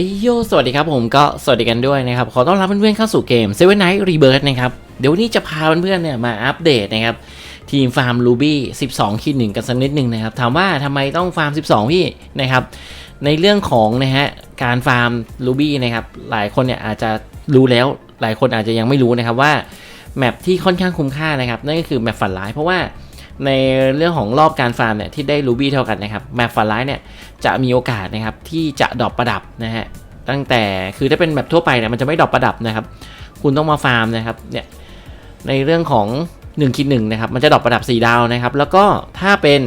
เอยโยสวัสดีครับผมก็สวัสดีกันด้วยนะครับ ขอต้อนรับเพื่อนๆเข้าสู่เกม Seven Night Rebirth นะครับ เดี๋ยววันนี้จะพาเพื่อนๆเนี่ยมาอัปเดตนะครับ ทีมฟาร์ม Ruby 12ขีดหนึ่งกันสักนิดหนึ่งนะครับ ถามว่าทำไมต้องฟาร์ม 12 พี่นะครับ ในเรื่องของนะฮะการฟาร์ม Ruby นะครับ หลายคนเนี่ยอาจจะรู้แล้ว หลายคนอาจจะยังไม่รู้นะครับว่าแมปที่ค่อนข้างคุ้มค่านะครับนั่นก็คือแมปฝันร้ายเพราะว่า ในเรื่องของรอบการฟาร์มเนี่ยที่ได้ Ruby เท่ากันนะครับแมปฝันร้ายเนี่ยจะมีโอกาสนะครับที่จะดรอปประดับนะฮะตั้งแต่คือถ้าเป็นแบบทั่วไปเนี่ยมันจะไม่ดรอปประดับนะครับ คุณต้องมาฟาร์มนะครับเนี่ยในเรื่องของ1คิดหนึ่งนะครับมันจะดรอปประดับ 4 ดาวนะครับ แล้วก็ถ้าเป็น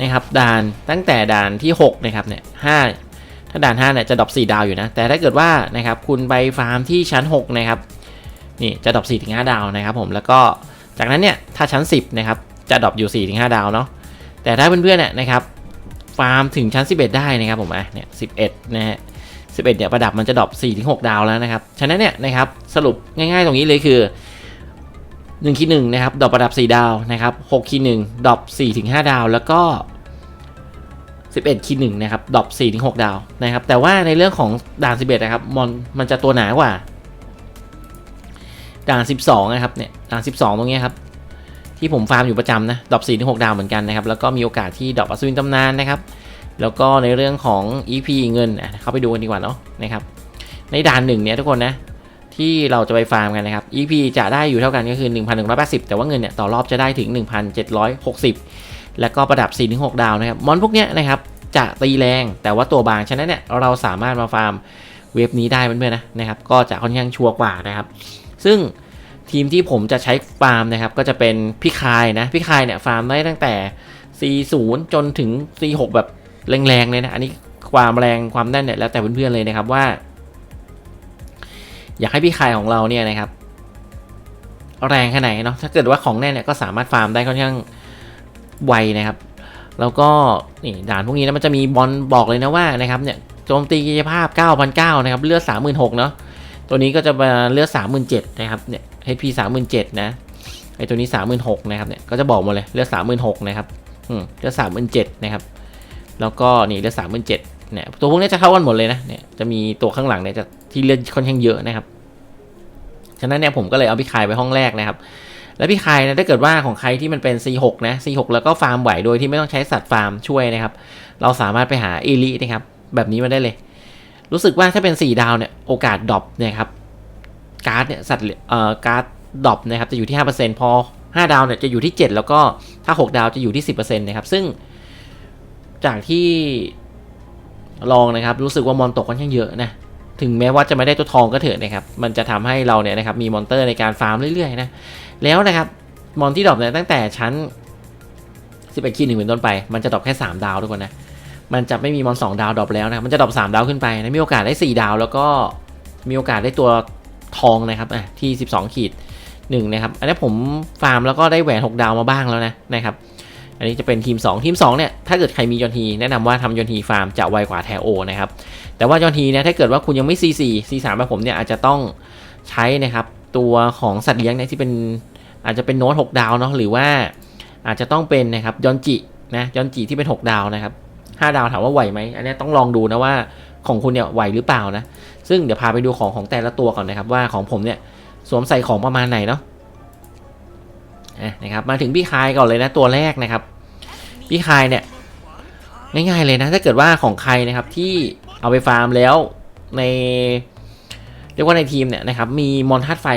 นะครับด่านตั้งแต่ด่านที่6นะครับเนี่ยห้าถ้าด่าน5เนี่ยจะดรอป4ดาวอยู่นะ แต่ถ้าเกิดว่านะครับคุณไปฟาร์มที่ชั้น6นะครับนี่จะดรอป4ถึง5ดาวนะครับผมแล้วก็ จากนั้นเนี่ยถ้าชั้น 10นะครับจะดรอปอยู่4ถึง5ดาวเนาะแต่ถ้าเพื่อนๆเนี่ยนะครับฟาร์มถึงชั้น 11 ได้นะครับผมอะเนี่ย11นะฮะ11เนี่ยประดับมันจะดรอป4ถึง6ดาวแล้วนะครับฉะนั้นเนี่ยนะครับสรุปง่ายๆตรงนี้เลยคือ1คีย์1นะครับดรอปประดับ 4 ดาวนะครับ6คีย์1ดรอป4ถึง5ดาว แล้วก็ 11คีย์1นะครับดรอป4ถึง6ดาวนะครับแต่ว่าในเรื่องของด่าน 11นะครับมอนมันจะตัวหนากว่า ด่าน 12 นะครับเนี่ยด่าน 12 ตรงนี้ครับ ที่ผมฟาร์มอยู่ประจำนะดรอป4ถึง6ดาวเหมือนกันนะครับ แล้วก็มีโอกาสที่ดรอปอัศวินตำนานนะครับ แล้วก็ในเรื่องของ EP เงินเข้าไปดูกันดีกว่าเนาะนะครับ ในด่านหนึ่งเนี่ยทุกคนนะที่เราจะไปฟาร์มกันนะครับ EP จะได้อยู่เท่ากันก็คือ 1,180 แต่ว่าเงินเนี่ยต่อรอบจะได้ถึง 1,760 แล้วก็ประดับ 4-6 ดาวนะครับ มอนพวกเนี้ยนะครับจะตีแรงแต่ว่าตัวบาง ฉะนั้นเนี่ยเราสามารถมาฟาร์มเวฟนี้ได้เพื่อนๆนะนะครับ ก็จะค่อนข้างชัวร์กว่านะครับ ซึ่งทีมที่ผมจะใช้ฟาร์มนะครับ ก็จะเป็นพี่คายนะ พี่คายเนี่ยฟาร์มได้ตั้งแต่ C0 จนถึง C6 แบบแรงๆเลยนะ อันนี้ความแรงความแน่นเนี่ยแล้วแต่เพื่อนๆเลยนะครับว่า อยากให้พี่คายของเราเนี่ยนะครับ แรงแค่ไหนเนาะถ้าเกิดว่าของแน่นเนี่ยก็สามารถฟาร์มได้ค่อนข้างไวนะครับ แล้วก็นี่ด่านพวกนี้นะมันจะมีบอลบอกเลยนะว่านะครับเนี่ยโจมตีกายภาพ 9,900นะครับเลือด36,000เนาะ ตัวนี้ก็จะมาเลือด37,000นะครับเนี่ย HP 37,000นะไอตัวนี้ 36,000นะครับเนี่ยก็จะบอกหมดเลยเลือด36,000นะครับอืมเลือด37,000นะครับแล้วก็นี่เลือด37,000เนี่ยตัวพวกนี้จะเข้ากันหมดเลยนะเนี่ยจะมีตัวข้างหลังเนี่ยจะที่เลือดค่อนข้างเยอะนะครับฉะนั้นเนี่ยผมก็เลยเอาพี่คายไปห้องแรกนะครับ แล้วพี่คายนะถ้าเกิดว่าของใครที่มันเป็น C6 นะ C6 แล้วก็ฟาร์มไหวโดยที่ไม่ต้องใช้สัตว์ฟาร์มช่วยนะครับ เราสามารถไปหาเอลินะครับ แบบนี้มาได้เลย รู้สึกว่าถ้าเป็น 4 ดาวเนี่ยโอกาสดรอปเนี่ยครับการ์ดเนี่ยสัตว์เอ่อการ์ดดรอปนะครับจะอยู่ที่ 5%พอ 5 ดาวเนี่ยจะอยู่ที่ 7 แล้วก็ถ้า 6 ดาวจะอยู่ที่ 10%นะครับซึ่งจากที่ลองนะครับรู้สึกว่ามอนตกค่อนข้างเยอะนะถึงแม้ว่าจะไม่ได้ตัวทองก็เถอะนะครับมันจะทำให้เราเนี่ยนะครับมีมอนเตอร์ในการฟาร์มเรื่อยๆนะแล้วนะครับมอนที่ดรอปเนี่ยตั้งแต่ชั้น11คีย์หนึ่งเป็นต้นไป มันจะดรอปแค่ 3 ดาวทุกคนนะ มันจะไม่มีมอน2ดาวดรอปแล้วนะมันจะดรอป3ดาวขึ้นไปนะมีโอกาสได้4ดาว แล้วก็มีโอกาสได้ตัวทองนะครับอะที่12ขีด1นะครับ อันนี้ผมฟาร์มแล้วก็ได้แหวน6ดาวมาบ้างแล้วนะนะครับ อันนี้จะเป็นทีม 2 ทีม2เนี่ยถ้าเกิดใครมียอนทีแนะนำว่าทำยอนทีฟาร์มจะไวกว่าแทโอนะครับ แต่ว่ายอนทีเนี่ยถ้าเกิดว่าคุณยังไม่ C4 C3 แบบผมเนี่ยอาจจะต้องใช้นะครับตัวของสัตว์เลี้ยงเนี่ยที่เป็นอาจจะเป็นโน้ต6ดาวเนาะหรือว่าอาจจะต้องเป็นนะครับยอนจินะยอนจิที่เป็น 6 ดาวนะครับ 5 ดาวถามว่าไหวไหมอันนี้ต้องลองดูนะว่าของคุณเนี่ยไหวหรือเปล่านะ ซึ่งเดี๋ยวพาไปดูของของแต่ละตัวก่อนนะครับว่าของผมเนี่ยสวมใส่ของประมาณไหนเนาะอะนะครับมาถึงพี่คายก่อนเลยนะตัวแรกนะครับ พี่คายเนี่ยง่ายๆเลยนะ ถ้าเกิดว่าของใครนะครับที่เอาไปฟาร์มแล้วในเรียกว่าในทีมเนี่ยนะครับมีมอนทัดไฟ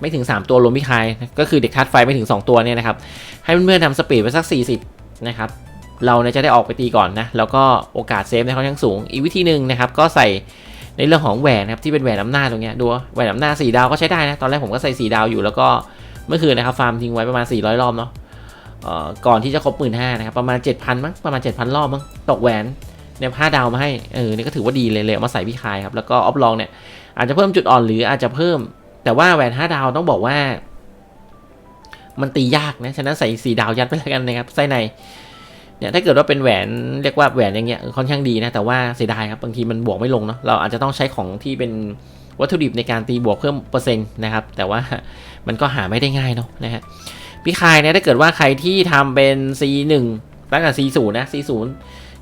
ไม่ถึง 3 ตัวรวมพี่คาย ก็คือเด็กทัดไฟไม่ถึง 2 ตัวเนี่ยนะครับให้เพื่อนๆทำสปีดไปสัก 40 นะครับ เราเนี่ยจะได้ออกไปตีก่อนนะ แล้วก็โอกาสเซฟเนี่ยค่อนข้างสูง อีกวิธีหนึ่งนะครับ ก็ใส่ในเรื่องของแหวนนะครับที่เป็นแหวนน้ำหน้าตรงเนี้ยดูว่าแหวนน้ำหน้า4ดาวก็ใช้ได้นะ ตอนแรกผมก็ใส่4ดาวอยู่แล้วก็เมื่อคืนนะครับฟาร์มทิ้งไว้ประมาณ 400 รอบเนาะเอ่อก่อนที่จะครบหมื่นห้านะครับประมาณ 7,000มั้งประมาณ 7,000 รอบมั้งตกแหวนเนี่ยห้าดาวมาให้เออเนี่ยก็ถือว่าดีเลยเลยมาใส่พี่คายครับแล้วก็ออฟลองเนี่ยอาจจะเพิ่มจุดอ่อนหรืออาจจะเพิ่ม แต่ว่าแหวนห้าดาวต้องบอกว่า มันตียากนะฉะนั้นใส่สี่ดาวยัดไปแล้วกันนะครับไส้ใน เนี่ยถ้าเกิดว่าเป็นแหวนเรียกว่าแหวนอย่างเงี้ยค่อนข้างดีนะแต่ว่าเสียดายครับบางทีมันบวกไม่ลงเนาะเราอาจจะต้องใช้ของที่เป็นวัตถุดิบในการตีบวกเพิ่มเปอร์เซ็นต์นะครับ แต่ว่ามันก็หาไม่ได้ง่ายเนาะนะฮะพี่คายเนี่ยถ้าเกิดว่าใครที่ทำเป็น C1 ตั้งแต่ C0 นะ C0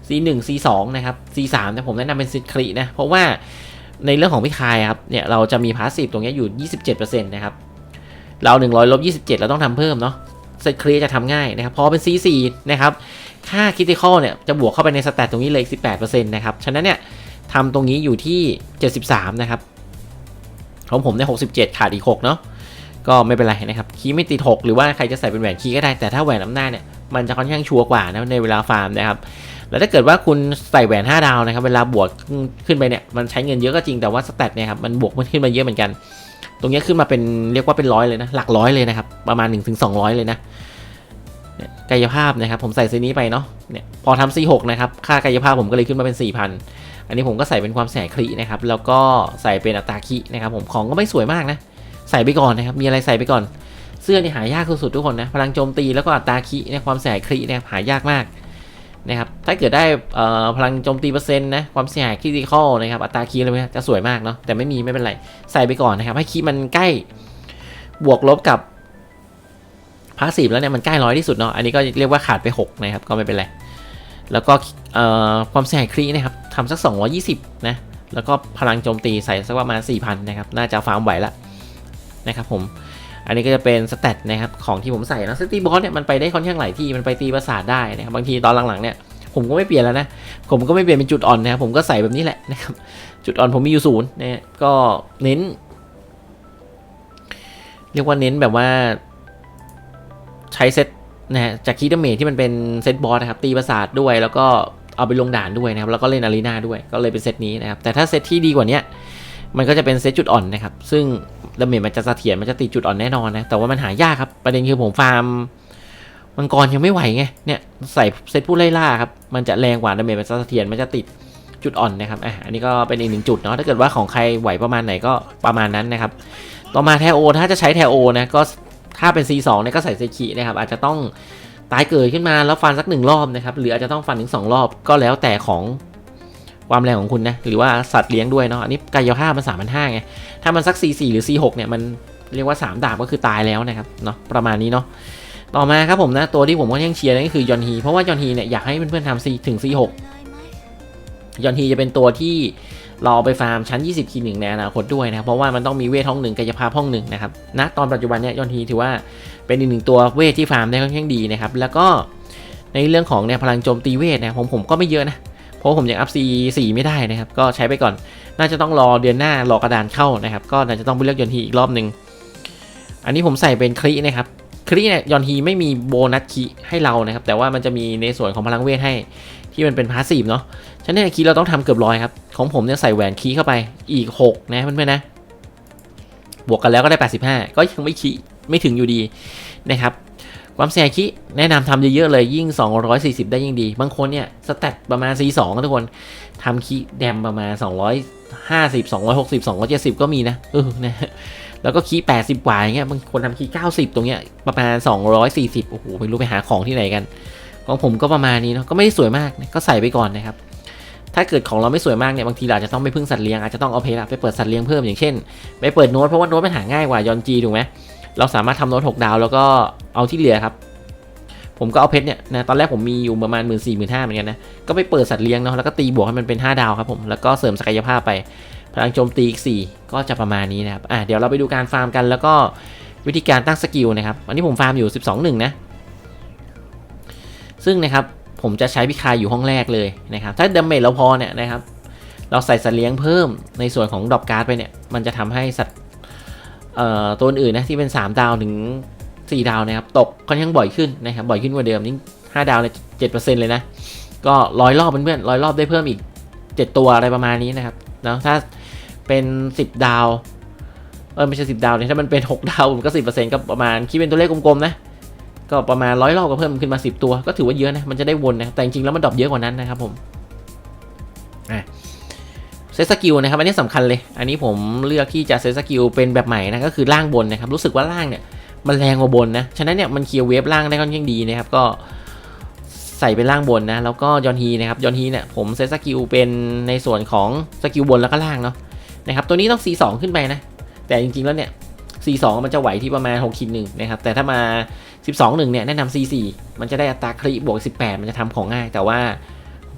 C1 C2 นะครับ C3 เนี่ยผมแนะนำเป็นซิครีนะ เพราะว่าในเรื่องของพี่คายครับเนี่ยเราจะมีพาสซีฟตรงนี้อยู่ 27%นะครับเรา 100ลบ27 เราต้องทำเพิ่มเนาะเซตครีจะทำง่ายนะครับ พอเป็น C4 นะครับ ค่าคิติคอลเนี่ยจะบวกเข้าไปในสแตทตรงนี้เลยอีก18%นะครับ ฉะนั้นเนี่ยทำตรงนี้อยู่ที่ 73 นะครับ ของผมเนี่ย 67 ขาดอีก 6 เนาะก็ไม่เป็นไรนะครับ คีย์ไม่ติด 6 หรือว่าใครจะใส่เป็นแหวนคีย์ก็ได้ แต่ถ้าแหวนอำนาจเนี่ย มันจะค่อนข้างชัวร์กว่านะในเวลาฟาร์มนะครับ แล้วถ้าเกิดว่าคุณใส่แหวน 5 ดาวนะครับ เวลาบวกขึ้นไปเนี่ย มันใช้เงินเยอะก็จริง แต่ว่าสแตทเนี่ยครับ มันบวกขึ้นมาเยอะเหมือนกัน ตรงนี้ขึ้นมาเป็นเรียกว่าเป็นร้อยเลยนะ หลักร้อยเลยนะครับ ประมาณ 1-200 เลยนะ เนี่ยกายภาพนะครับผมใส่เซนี้ไปเนาะเนี่ยพอทำ C6 นะครับค่ากายภาพผมก็เลยขึ้นมาเป็น 4,000 อันนี้ผมก็ใส่เป็นความแสคลีนะครับแล้วก็ใส่เป็นอัตราคีนะครับผมของก็ไม่สวยมากนะใส่ไปก่อนนะครับมีอะไรใส่ไปก่อน เสื้อนี่หายากสุดๆทุกคนนะพลังโจมตีแล้วก็อัตราคีในความแสคลีเนี่ยหายากมากนะครับถ้าเกิดได้พลังโจมตีเปอร์เซ็นต์นะความเสียหายคริติคอลนะครับอัตราคีอะไรพวกนี้จะสวยมากเนาะแต่ไม่มีไม่เป็นไร ใส่ไปก่อนนะครับ ให้คีมันใกล้บวกลบกับ พาสซีฟแล้วเนี่ยมันใกล้ร้อยที่สุดเนาะอันนี้ก็เรียกว่าขาดไป6นะครับก็ไม่เป็นไรแล้วก็เอ่อความเสียหายครีนะครับทำสัก 220 นะ แล้วก็พลังโจมตีใส่สักประมาณ 4,000 นะครับ น่าจะฟาร์มไหวละนะครับผม อันนี้ก็จะเป็นสเตตนะครับ ของที่ผมใส่นะสตีบอสเนี่ยมันไปได้ค่อนข้างหลายที่ มันไปตีประสาทได้นะครับ บางทีตอนหลังๆเนี่ย ผมก็ไม่เปลี่ยนแล้วนะ ผมก็ไม่เปลี่ยนเป็นจุดอ่อนนะครับ ผมก็ใส่แบบนี้แหละนะครับ จุดอ่อนผมมีอยู่ศูนย์นะก็เน้น เรียกว่าเน้นแบบว่า ใช้เซตนะฮะจากคีดเมทที่มันเป็นเซตบอสนะครับตีประสาทด้วยแล้วก็เอาไปลงด่านด้วยนะครับแล้วก็เล่นอารีนาด้วยก็เลยเป็นเซตนี้นะครับแต่ถ้าเซตที่ดีกว่านี้มันก็จะเป็นเซตจุดอ่อนนะครับซึ่งดาเมจมันจะเสถียรมันจะติดจุดอ่อนแน่นอนนะแต่ว่ามันหายากครับประเด็นคือผมฟาร์มมังกรยังไม่ไหวไงเนี่ยใส่เซตผู้ไล่ล่าครับมันจะแรงกว่าดาเมจมันจะเสถียรมันจะติดจุดอ่อนนะครับอะอันนี้ก็เป็นอีกหนึ่งจุดเนาะถ้าเกิดว่าของใครไหวประมาณไหนก็ประมาณนั้นนะครับต่อมาแทโอถ้าจะใช้แทโอนะก็ ถ้าเป็น C2 เนี่ยก็ใส่เซคินะครับอาจจะต้องตายเกิดขึ้นมาแล้วฟันสักหนึ่งรอบนะครับหรืออาจจะต้องฟันถึงสองรอบก็แล้วแต่ของความแรงของคุณนะหรือว่าสัตว์เลี้ยงด้วยเนาะอันนี้กายภาพมันสามพันห้าไงถ้ามันสัก C4 หรือ C6 เนี่ยมันเรียกว่า 3 ดาบก็คือตายแล้วนะครับเนาะประมาณนี้เนาะต่อมาครับผมนะตัวที่ผมก็ยังเชียร์นั่นก็คือยอนฮีเพราะว่ายอนฮีเนี่ยอยากให้เพื่อนๆทำ C ถึง C6 ยอนฮีจะเป็นตัวที่ เราเอาไปฟาร์มชั้น 20คีหนึ่งในอนาคตด้วยนะครับเพราะว่ามันต้องมีเวทห้องหนึ่งกายภาพห้องหนึ่งนะครับณตอนปัจจุบันเนี่ยยอนฮีถือว่าเป็นอีกหนึ่งตัวเวทที่ฟาร์มได้ค่อนข้างดีนะครับแล้วก็ในเรื่องของเนี่ยพลังโจมตีเวทนะผมผมก็ไม่เยอะนะเพราะผมยังอัพ C4 ไม่ได้นะครับก็ใช้ไปก่อน น่าจะต้องรอเดือนหน้ารอกระดานเข้านะครับก็น่าจะต้องไปเลือกยอนฮีอีกรอบหนึ่งอันนี้ผมใส่เป็นคลีนะครับคลีเนี่ยยอนฮีไม่มีโบนัสคีให้เรานะครับแต่ว่ามันจะมีในส่วนของพลังเวทให้ ที่มันเป็นพาสซีฟเนาะฉะนั้นเนี่ยคีเราต้องทำเกือบร้อยครับ ของผมเนี่ยใส่แหวนคีย์เข้าไปอีก 6 นะเพื่อนๆนะ บวกกันแล้วก็ได้ 85 ก็ยังไม่คีย์ไม่ถึงอยู่ดีนะครับความเสียคีแนะนำทำเยอะๆเลยยิ่ง 240 ได้ยิ่งดี บางคนเนี่ยสแตทประมาณ C2 นทุกคนทำคีแดมประมาณ 250 260 270 ก็มีนะเออนะแล้วก็คีย์80 กว่าอย่างเงี้ยบางคนทำคีย์90 ตรงเนี้ยประมาณ 240 โอ้โหไม่รู้ไปหาของที่ไหนกัน ของผมก็ประมาณนี้เนาะก็ไม่ได้สวยมากก็ใส่ไปก่อนนะครับถ้าเกิดของเราไม่สวยมากเนี่ยบางทีเราอาจจะต้องไปพึ่งสัตว์เลี้ยงอาจจะต้องเอาเพลไปเปิดสัตว์เลี้ยงเพิ่มอย่างเช่นไปเปิดโน้ตเพราะว่าโน้ตมันหาง่ายกว่ายอนจีถูกไหมเราสามารถทำโน้ต6ดาวแล้วก็เอาที่เหลือครับ ผมก็เอาเพชรเนี่ยนะตอนแรกผมมีอยู่ประมาณ1 4 0 0 0 0 1 5 0 0เหมือนกันนะก็ไปเปิดสัตว์เลี้ยงเนาะแล้วก็ตีบวกให้มันเป็น 5 ดาวครับผมแล้วก็เสริมศักยภาพไปพลังโจมตีอีก4ก็จะประมาณนี้นะครับอะเดี๋ยวเราไปดูการฟาร์มกันแล้วก็วิธีการตั้งสกิลนะครับอันนี้ผมฟาร์มอยู่ 12 1นะ ซึ่งนะครับผมจะใช้พิคายอยู่ห้องแรกเลยนะครับ ถ้าดาเมจเราพอเนี่ยนะครับ เราใส่สัตว์เลี้ยงเพิ่มในส่วนของดรอปการ์ดไปเนี่ย มันจะทำให้สัตว์เอ่อตัวอื่นนะที่เป็น 3 ดาวถึง 4 ดาวนะครับ ตกค่อนข้างบ่อยขึ้นนะครับ บ่อยขึ้นกว่าเดิมยิ่ง5ดาวเนี่ย7%เลยนะ ก็ร้อยรอบเพื่อนๆร้อยรอบได้เพิ่มอีก 7 ตัวอะไรประมาณนี้นะครับนะถ้าเป็น 10 ดาวเออไม่ใช่10ดาวเนี่ยถ้ามันเป็น 6 ดาวผมก็10%ก็ประมาณคิดเป็นตัวเลขกลมๆนะ ก็ประมาณร้อยรอบก็เพิ่มขึ้นมา 10 ตัว ก็ถือว่าเยอะนะ มันจะได้วนนะแต่จริงๆแล้วมันดรอปเยอะกว่านั้นนะครับผมเซตสกิลนะครับอันนี้สำคัญเลย อันนี้ผมเลือกที่จะเซตสกิลเป็นแบบใหม่นะก็คือล่างบนนะครับ รู้สึกว่าล่างเนี่ยมันแรงกว่าบนนะ ฉะนั้นเนี่ยมันเคลียร์เวฟล่างได้ค่อนข้างดีนะครับ ก็ใส่เป็นล่างบนนะ แล้วก็ยอนฮีนะครับยอนฮีเนี่ยผมเซตสกิลเป็นในส่วนของสกิลบนแล้วก็ล่างเนาะนะครับตัวนี้ต้อง C2 ขึ้นไปนะ แต่จริงๆแล้วเนี่ย C2 มันจะไหวที่ประมาณ6คิดหนึ่งนะครับแต่ถ้ามา 12 1เนี่ยแนะนำ C4 มันจะได้อัตราคริบวก 18 มันจะทำของง่าย แต่ว่า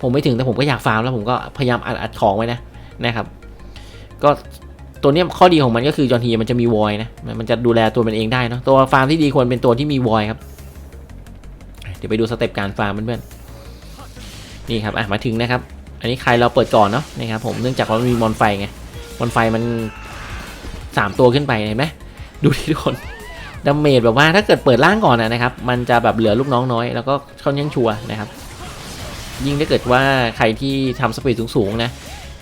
ผมไม่ถึงแต่ผมก็อยากฟาร์มแล้วผมก็พยายามอัดอัดของไว้นะนะครับ ก็ตัวเนี้ยข้อดีของมันก็คือจอห์นทีมันจะมีวอยนะมันจะดูแลตัวมันเองได้เนาะตัวฟาร์มที่ดีควรเป็นตัวที่มีวอยครับ เดี๋ยวไปดูสเต็ปการฟาร์มเพื่อนๆนี่ครับอะมาถึงนะครับ อันนี้ใครเราเปิดก่อนเนาะนะครับผมเนื่องจากว่ามีมอนไฟไงมอนไฟมันสามตัวขึ้นไปเห็นไหมดูที่ทุกคน ดาเมจแบบว่าถ้าเกิดเปิดล่างก่อนนะครับ มันจะแบบเหลือลูกน้องน้อย แล้วก็ค่อนข้างชัวร์นะครับ ยิ่งถ้าเกิดว่าใครที่ทำสปีดสูงๆนะ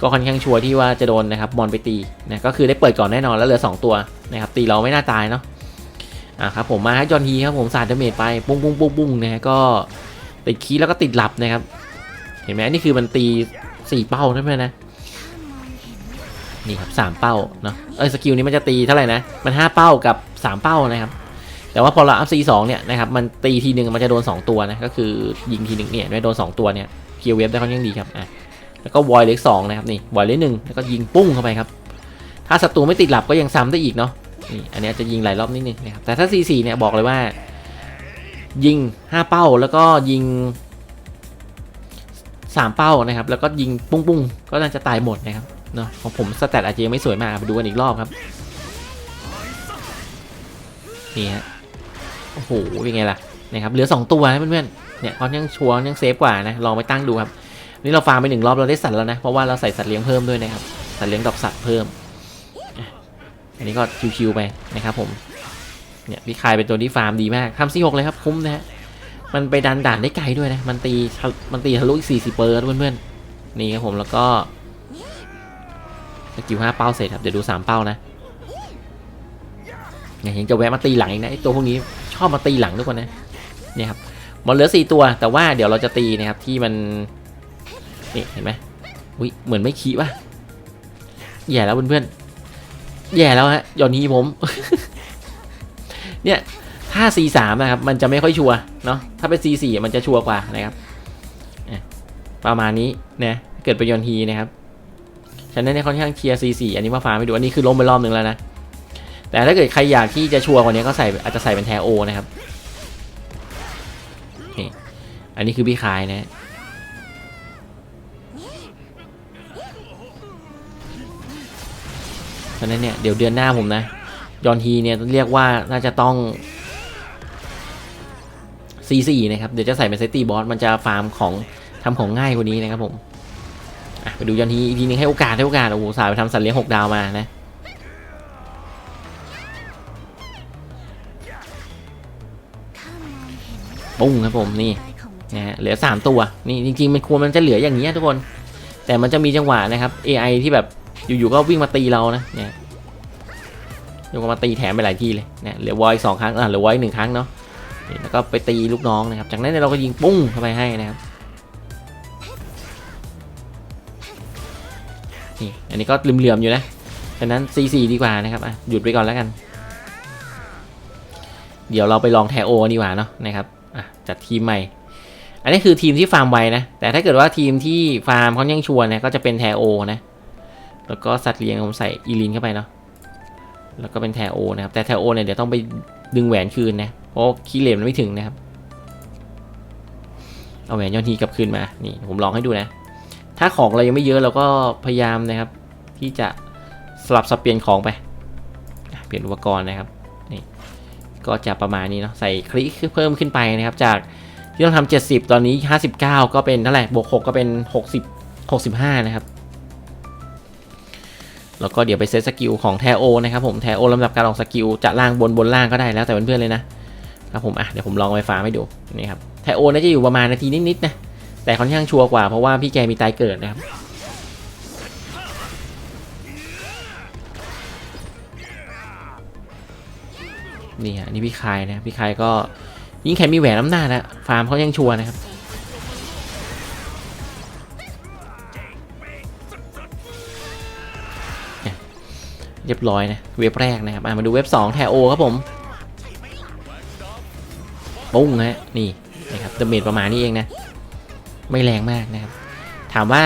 ก็ค่อนข้างชัวร์ที่ว่าจะโดนนะครับมอนไปตีนะก็คือได้เปิดก่อนแน่นอนแล้วเหลือ 2 ตัวนะครับตีเราไม่น่าตายเนาะอะครับผมมาให้จอนทีครับผมสาดดาเมจไปปุ้งปุ้งปุ้งปุ้งนะฮะก็ติดคีแล้วก็ติดหลับนะครับ เห็นไหมนี่คือมันตีสี่เป้าใช่ไหมนะ นี่ครับสามเป้าเนาะเอ้ยสกิลนี้มันจะตีเท่าไหร่นะมันห้าเป้ากับสามเป้านะครับแต่ว่าพอเราอัพซีสองเนี่ยนะครับมันตีทีหนึ่งมันจะโดน2ตัวนะก็คือยิงทีหนึ่งเนี่ยไม่โดน2ตัวเนี่ยเกียร์เวฟได้ค่อนข้างดีครับอะแล้วก็วอยเล็กสองนะครับนี่วอยเล็กหนึ่งแล้วก็ยิงปุ้งเข้าไปครับถ้าศัตรูไม่ติดหลับก็ยังซ้ำได้อีกเนาะนี่อันนี้จะยิงหลายรอบนิดนึงนะครับแต่ถ้า C4 เนี่ยบอกเลยว่า ยิง 5 เป้าแล้วก็ยิง 3 เป้านะครับ แล้วก็ยิงปุ้งๆ ก็น่าจะตายหมดนะครับ เนาะของผมสแตทอาจจะยังไม่สวยมากไปดูกันอีกรอบครับนี่ฮะโอ้โหเป็นไงล่ะนะครับเหลือ 2 ตัวนะเพื่อนๆเนี่ยค่อนข้างชัวร์ค่อนข้างเซฟกว่านะลองไปตั้งดูครับนี่เราฟาร์มไปหนึ่งรอบเราได้สัตว์แล้วนะเพราะว่าเราใส่สัตว์เลี้ยงเพิ่มด้วยนะครับสัตว์เลี้ยงดอกสัตว์เพิ่ม อันนี้ก็ชิวๆไปนะครับผมเนี่ยพี่คายเป็นตัวที่ฟาร์มดีมากทำซีหกเลยครับคุ้มนะฮะมันไปดันด่านได้ไกลด้วยนะมันตีมันตีทะลุอีกสี่สิบเปอร์เพื่อนๆนี่ครับผมแล้วก็ สกิลห้าเป้าเสร็จครับ เดี๋ยวดูสามเป้านะเนี่ยยังจะแวะมาตีหลังอีกนะไอตัวพวกนี้ชอบมาตีหลังทุกคนนะเนี่ยครับมันเหลือสี่ตัว แต่ว่าเดี๋ยวเราจะตีนะครับที่มันนี่เห็นไหมอุ้ยเหมือนไม่ขี้ว่ะแย่แล้วเพื่อนๆแย่แล้วฮะยอนนี้ผม เนี่ยถ้า C3 นะครับ มันจะไม่ค่อยชัวเนาะถ้าเป็น C4 มันจะชัวกว่านะครับประมาณนี้นะเกิดประโยชน์ทีนะครับ ฉะนั้นเนี่ยค่อนข้างเชียร์ C4 อันนี้มาฟาร์มไปดูอันนี้คือล้มไปรอบหนึ่งแล้วนะ แต่ถ้าเกิดใครอยากที่จะชัวร์กว่านี้ก็ใส่อาจจะใส่เป็นแทโอนะครับอันนี้คือพี่คายนะฉะนั้นเนี่ยเดี๋ยวเดือนหน้าผมนะยอนทีเนี่ยเรียกว่าน่าจะต้อง C4 นะครับ เดี๋ยวจะใส่เป็นเซตตีบอสมันจะฟาร์มของทำของง่ายกว่านี้นะครับผม อะไปดูยอนทีอีกทีนึงให้โอกาสให้โอกาสโอ้โหสายไปทำสัตว์เลี้ยงหกดาวมานะปุ้งครับผมนี่นะฮะเหลือ 3 ตัวนี่จริงๆมันควรมันจะเหลืออย่างนี้ทุกคน แต่มันจะมีจังหวะนะครับ AI ที่แบบอยู่ๆก็วิ่งมาตีเรานะเนี่ยอยู่ก็มาตีแถมไปหลายทีเลยเนี่ยเหลือวอยสองครั้งอะเหลือวอยหนึ่งครั้งเนาะแล้วก็ไปตีลูกน้องนะครับ จากนั้นเราก็ยิงปุ้งเข้าไปให้นะครับ นี่อันนี้ก็เหลื่อมๆอยู่นะฉะนั้น C4 ดีกว่านะครับอะหยุดไปก่อนแล้วกัน เดี๋ยวเราไปลองแทโอดีกว่าเนาะนะครับอะจัดทีมใหม่ อันนี้คือทีมที่ฟาร์มไวนะ แต่ถ้าเกิดว่าทีมที่ฟาร์มเขายังชวร์นะก็จะเป็นแทโอนะ แล้วก็สัตว์เลี้ยงผมใส่อีลินเข้าไปเนาะแล้วก็เป็นแทโอนะครับ แต่แทโอเนี่ยเดี๋ยวต้องไปดึงแหวนคืนนะเพราะคีเลนมันไม่ถึงนะครับ เอาแหวนย้อนทีกลับคืนมา นี่ผมลองให้ดูนะ ถ้าของเรายังไม่เยอะเราก็พยายามนะครับ ที่จะสลับสับเปลี่ยนของไป เปลี่ยนอุปกรณ์นะครับนี่ก็จะประมาณนี้เนาะใส่คลิกเพิ่มขึ้นไปนะครับ จากที่ต้องทำ70 ตอนนี้ 59 ก็เป็นเท่าไหร่บวก 6 ก็เป็น 60 65 นะครับ แล้วก็เดี๋ยวไปเซตสกิลของแทโอนะครับผมแทโอลำดับการออกสกิลจะล่างบนบนล่างก็ได้แล้วแต่เพื่อนๆเลยนะครับผมอะเดี๋ยวผมลองไฟฟ้าให้ดูนี่ครับแทโอน่าจะอยู่ประมาณนาทีนิดๆนะ แต่ค่อนข้างชัวร์กว่าเพราะว่าพี่แกมีตายเกิดนะครับนี่ฮะนี่พี่คายนะพี่คายก็ยิ่งแคมีแหวนน้ำหน้านะฟาร์มเขายังชัวร์นะครับเรียบร้อยนะเว็บแรกนะครับมาดูเว็บ 2 แทโอครับผมปุ้งฮะนี่นะครับดาเมจประมาณนี้เองนะ ไม่แรงมากนะครับ ถามว่า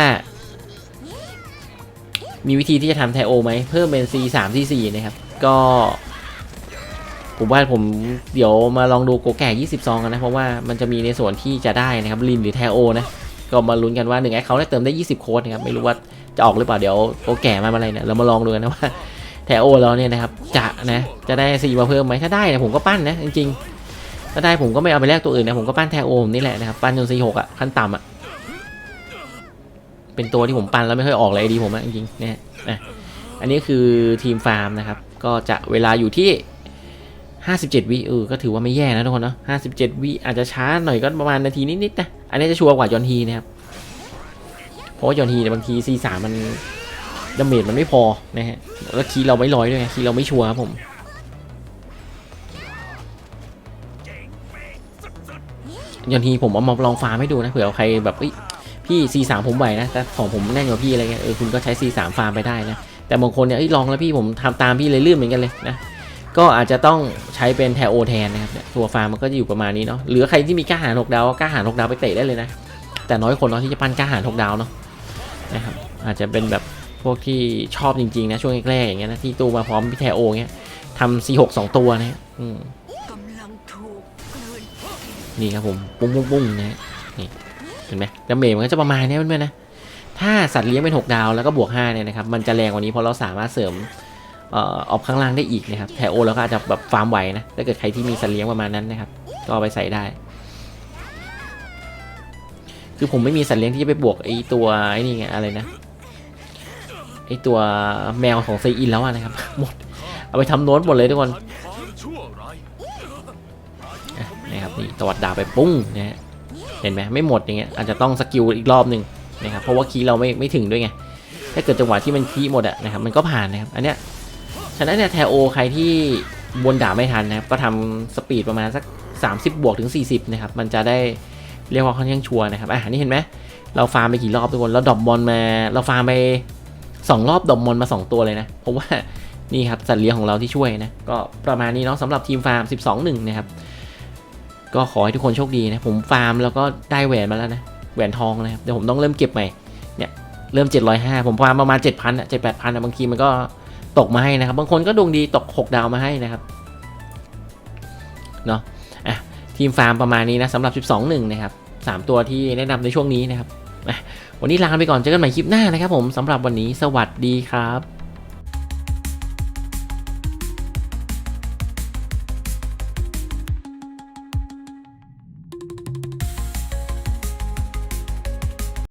มีวิธีที่จะทำแทโอไหม เพิ่มเป็น C 3 C 4 นะครับ ก็ ผมว่าผมเดี๋ยวมาลองดูโกแก่ 20 ซองกันนะ เพราะว่ามันจะมีในส่วนที่จะได้นะครับ ลินหรือแทโอนะ ก็มาลุ้นกันว่าหนึ่งแอคเคาได้เติมได้ 20 โค้ดนะครับ ไม่รู้ว่าจะออกหรือเปล่า เดี๋ยวโปรแก่มาเมื่อไรเนี่ย เรามาลองดูกันนะว่าแทโอเราเนี่ยนะครับจะนะจะได้ซีมาเพิ่มไหมถ้าได้เนี่ยผมก็ปั้นนะจริงๆถ้าได้ผมก็ไม่เอาไปแลกตัวอื่นนะผมก็ปั้นแทโอผมนี่แหละนะครับปั้นจนซีหกอะขั้นต่ำอะ เป็นตัวที่ผมปั้นแล้วไม่ค่อยออกเลยดีผมอะจริงๆนี่นะอันนี้คือทีมฟาร์มนะครับ ก็จะเวลาอยู่ที่ 57 วิเออก็ถือว่าไม่แย่นะทุกคนเนาะ57 วิอาจจะช้าหน่อยก็ประมาณนาทีนิดๆนะ อันนี้จะชัวร์กว่าจอนฮีนะครับ เพราะว่าจอนฮีเนี่ยบางที C3 มันดาเมจมันไม่พอนะฮะ แล้วคีเราไม่ร้อยด้วยคีเราไม่ชัวร์ครับผมยอนทีผมเอามาลองฟาร์มให้ดูนะเผื่อใครแบบ พี่ C3 ผมไหวนะแต่ของผมแน่นกว่าพี่อะไรเงี้ยเออคุณก็ใช้ C3 ฟาร์มไปได้นะแต่บางคนเนี่ยลองแล้วพี่ผมทำตามพี่เลยลื่นเหมือนกันเลยนะก็อาจจะต้องใช้เป็นแทโอแทนนะครับเนี่ยตัวฟาร์มมันก็จะอยู่ประมาณนี้เนาะหรือใครที่มีกล้าหาญหกดาวก็กล้าหาญหกดาวไปเตะได้เลยนะแต่น้อยคนเนาะที่จะปั้นกล้าหาญหกดาวเนาะนะครับอาจจะเป็นแบบพวกที่ชอบจริงๆนะช่วงแรกๆอย่างเงี้ยนะที่ตู้มาพร้อมพี่แทโอเงี้ยทำ C6 สองตัวนะฮะอืมนี่ครับผม ปุ้งปุ้งปุ้งนะฮะนี่ ห็นไหมดาเมจมันก็จะประมาณนี้เพื่อนๆนะถ้าสัตว์เลี้ยงเป็น 6 ดาวแล้วก็บวก5เนี่ยนะครับมันจะแรงกว่านี้เพราะเราสามารถเสริมออกข้างล่างได้อีกนะครับแทโอเราก็อาจจะแบบฟาร์มไหวนะถ้าเกิดใครที่มีสัตว์เลี้ยงประมาณนั้นนะครับก็เอาไปใส่ได้ คือผมไม่มีสัตว์เลี้ยงที่จะไปบวกไอ้ตัวไอ้นี่ไงอะไรนะไอ้ตัวแมวของไซอินแล้วอะนะครับหมดเอาไปทำโน้ตหมดเลยทุกคนนะครับนี่ตวัดดาบไปปุ้งนะฮะ เห็นไหมไม่หมดอย่างเงี้ยอาจจะต้องสกิลอีกรอบหนึ่งนะครับเพราะว่าคีเราไม่ไม่ถึงด้วยไงถ้าเกิดจังหวะที่มันคีหมดอะนะครับมันก็ผ่านนะครับอันเนี้ยฉะนั้นเนี่ยแทโอใครที่บนดาไม่ทันนะครับก็ทำสปีดประมาณสัก 30 บวกถึง 40 นะครับ มันจะได้เรียกว่าค่อนข้างชัวร์นะครับอะนี่เห็นไหมเราฟาร์มไปกี่รอบทุกคนเราดรอปบอลมา เราฟาร์มไปสองรอบดรอปบอลมาสองตัวเลยนะ เพราะว่านี่ครับสัตว์เลี้ยงของเราที่ช่วยนะ ก็ประมาณนี้เนาะสำหรับทีมฟาร์ม 12-1 นะครับ ก็ขอให้ทุกคนโชคดีนะ ผมฟาร์มแล้วก็ได้แหวนมาแล้วนะ แหวนทองนะครับ เดี๋ยวผมต้องเริ่มเก็บใหม่ เนี่ย เริ่ม 705 ผมฟาร์มประมาณ 7,000อะ7 8,000อะบางทีมันก็ตกมาให้นะครับ บางคนก็ดวงดีตก 6 ดาวมาให้นะครับ เนาะอะทีมฟาร์มประมาณนี้นะสำหรับ 12 1 นะครับ 3 ตัวที่แนะนำในช่วงนี้นะครับวันนี้ลาไปก่อนเจอกันใหม่คลิปหน้านะครับผมสำหรับวันนี้สวัสดีครับ